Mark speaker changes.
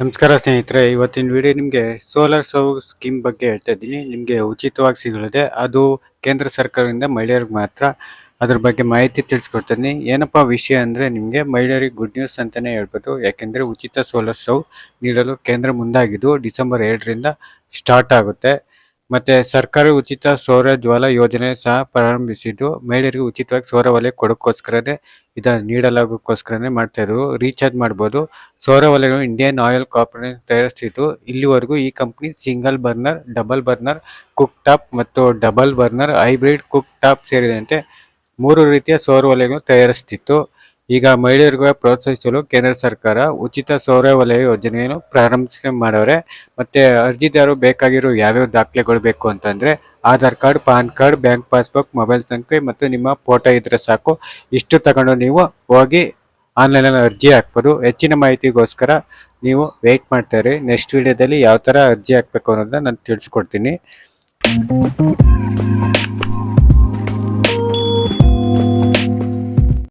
Speaker 1: ನಮಸ್ಕಾರ ಸ್ನೇಹಿತರೆ, ಇವತ್ತಿನ ವಿಡಿಯೋ ನಿಮಗೆ ಸೋಲಾರ್ ಸೌ ಸ್ಕೀಮ್ ಬಗ್ಗೆ ಹೇಳ್ತಾ ಇದ್ದೀನಿ. ನಿಮಗೆ ಉಚಿತವಾಗಿ ಸಿಗಲಿದೆ. ಅದು ಕೇಂದ್ರ ಸರ್ಕಾರದಿಂದ ಮಹಿಳೆಯರಿಗೆ ಮಾತ್ರ. ಅದ್ರ ಬಗ್ಗೆ ಮಾಹಿತಿ ತಿಳಿಸ್ಕೊಡ್ತೀನಿ. ಏನಪ್ಪ ವಿಷಯ ಅಂದರೆ ನಿಮಗೆ ಮಹಿಳೆಯರಿಗೆ ಗುಡ್ ನ್ಯೂಸ್ ಅಂತಲೇ ಹೇಳ್ಬೋದು. ಯಾಕೆಂದರೆ ಉಚಿತ ಸೋಲಾರ್ ಸೌ ನೀಡಲು ಕೇಂದ್ರ ಮುಂದಾಗಿದ್ದು ಡಿಸೆಂಬರ್ ಎರಡರಿಂದ ಸ್ಟಾರ್ಟ್ ಆಗುತ್ತೆ. ಮತ್ತೆ ಸರ್ಕಾರ ಉಚಿತ ಸೌರ ಜ್ವಾಲ ಯೋಜನೆ ಸಹ ಪ್ರಾರಂಭಿಸಿದ್ದು, ಮಹಿಳೆಯರಿಗೆ ಉಚಿತವಾಗಿ ಸೌರ ವಲಯ ಕೊಡೋಕ್ಕೋಸ್ಕರನೇ ಇದನ್ನು ನೀಡಲಾಗೋಕ್ಕೋಸ್ಕರನೇ ಮಾಡ್ತಾ ಇದ್ರು ರೀಚಾರ್ಜ್ ಮಾಡ್ಬೋದು. ಸೌರ ವಲಯಗಳು ಇಂಡಿಯನ್ ಆಯಿಲ್ ಕಾರ್ಪೊರೇಷನ್ ತಯಾರಿಸ್ತಿದ್ದು ಇಲ್ಲಿವರೆಗೂ ಈ company single burner, double burner, cook top ಮತ್ತು double burner, hybrid cook top ಸೇರಿದಂತೆ ಮೂರು ರೀತಿಯ ಸೌರ ವಲಯಗಳು ತಯಾರಿಸ್ತಿತ್ತು. ಈಗ ಮಹಿಳೆಯರಿಗೆ ಪ್ರೋತ್ಸಾಹಿಸಲು ಕೇಂದ್ರ ಸರ್ಕಾರ ಉಚಿತ ಸೌರ ವಲಯ ಯೋಜನೆಯನ್ನು ಪ್ರಾರಂಭಿಸಿ ಮಾಡವ್ರೆ. ಮತ್ತೆ ಅರ್ಜಿದಾರರು ಬೇಕಾಗಿರೋ ಯಾವ್ಯಾವ ದಾಖಲೆಗಳು ಬೇಕು ಅಂತಂದ್ರೆ Aadhaar card, PAN card, bank passbook, mobile ಸಂಖ್ಯೆ ಮತ್ತು ನಿಮ್ಮ ಫೋಟೋ ಇದ್ರೆ ಸಾಕು. ಇಷ್ಟು ತಗೊಂಡು ನೀವು ಹೋಗಿ ಆನ್ಲೈನಲ್ಲಿ ಅರ್ಜಿ ಹಾಕ್ಬೋದು. ಹೆಚ್ಚಿನ ಮಾಹಿತಿಗೋಸ್ಕರ ನೀವು ವೆಯ್ಟ್ ಮಾಡ್ತಾರೆ ನೆಕ್ಸ್ಟ್ ವಿಡಿಯೋದಲ್ಲಿ ಯಾವ ಥರ ಅರ್ಜಿ ಹಾಕಬೇಕು ಅನ್ನೋದನ್ನ ನಾನು ತಿಳಿಸ್ಕೊಡ್ತೀನಿ.